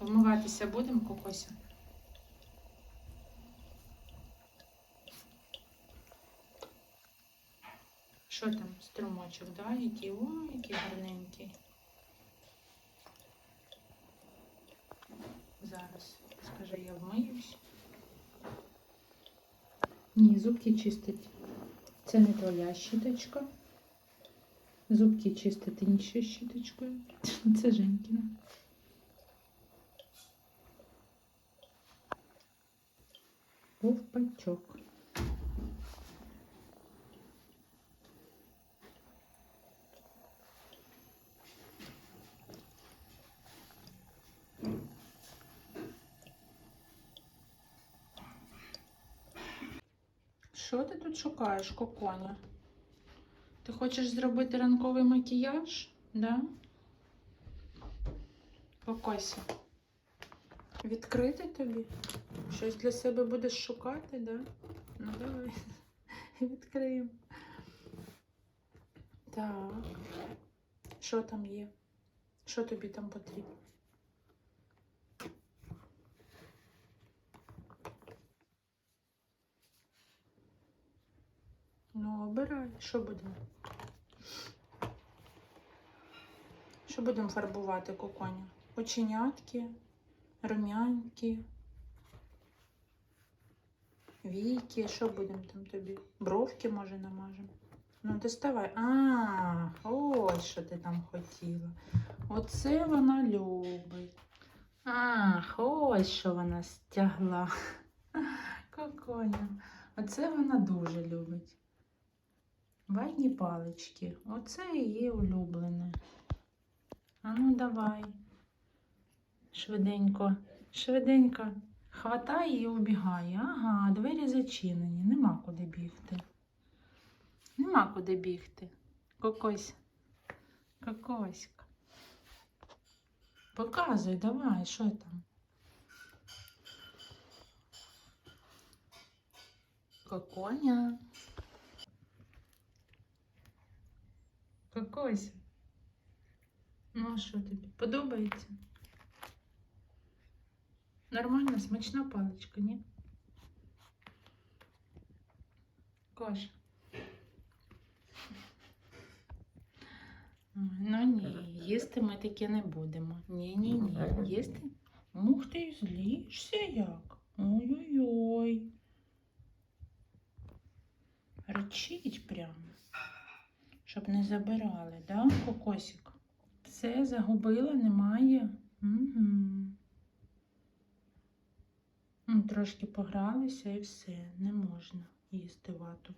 Вмиватися будемо, кокося? Що там, струмочок, да? Який, о, який гарненький. Зараз, скажи, я вмиюсь. Ні, зубки чистить. Це не твоя щіточка. Зубки чистити іншою щіточкою. Це Женькіна. Ковпачок. Що ти тут шукаєш, коконя? Ти хочеш зробити ранковий макіяж? Да? Кокося. Відкрити тобі? Щось для себе будеш шукати, да? Ну давай. Відкриємо. Так. Що там є? Що тобі там потрібно? Ну, обирай, що будемо? Що будемо фарбувати коконя? Оченятки, рум'янки, віки, що будемо там тобі? Бровки, може, намажемо? Ну, доставай. А, ось що ти там хотіла. Оце вона любить. Ах, ось що вона стягла. Коконя. Оце вона дуже любить. Ватні палички. Оце її улюблене. А ну давай. Швиденько, швиденько. Хватає і убігає. Ага, зачинені. Нема куди бігти. Нема куди бігти. Кокось. Кокоська. Показуй, давай, що там? Коконя. Кокося. Ну, а що тобі? Подобається? Нормальна, смачна паличка, ні? Коша. Ой, Ну ні, їсти ми таке не будемо. Ні, ні, ні. Їсти. Ух ти, злішся як. Ой-ой-ой. Речить прямо. Щоб не забирали, да, кокосик? Все, загубила, немає. Угу. Трошки погралися і все, не можна їсти вату.